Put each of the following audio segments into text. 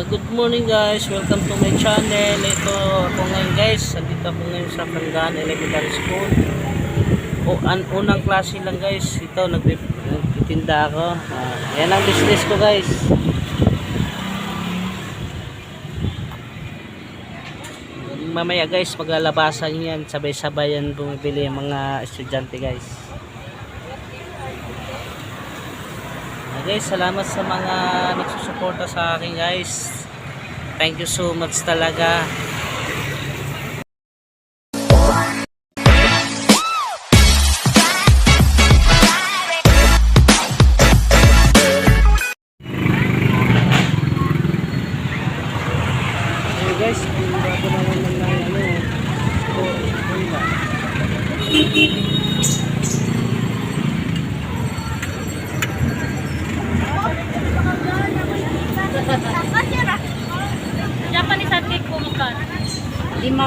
good morning guys. Welcome to my channel. Ito ako ngayon guys. Andito ako ngayon sa Kangan Elementary School. O, an unang klase lang guys. Ito, nagtitinda ako. Ah, yan ang business ko guys. Mamaya guys, maglalabasan yan. Sabay-sabay yan bumibili yung mga estudyante guys. Ah, guys, salamat sa mga nagsusuporta sa akin guys. Thank you so much talaga. Hey guys, kung bago naman ng ano, oh, oh, ba? Japanese hot cake po magkano? Lima.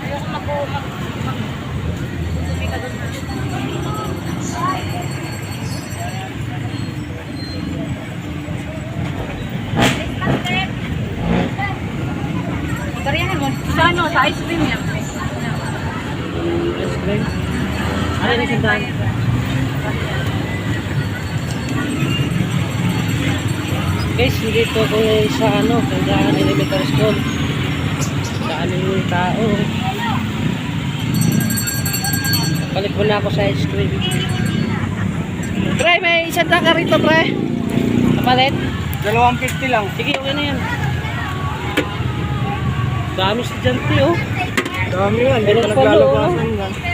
Ayoko mag mag mag Bumili ka doon. Karyahan. Sa ice cream yan. Ice cream? Ano yung tindahan? Guys, dito ako sa ano, Kangaan Elementary School. Daan yung tao. Palit mo na ako sa ice cream. Pre, may isang taka rito, pre. Kapalit. Dalawang 50 lang. Sige, okay na yan. Dami estudyante, oh. Dami yan. Hindi pa pa naglalabasan yan.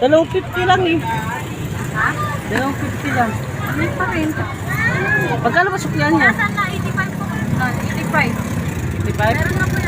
Dalawang 50 lang, eh. Dalawang 50 lang. Ano pa rin? Pagkano ba sukyan niya? Saan na? 85 po. Ah, 85. 55? Meron na po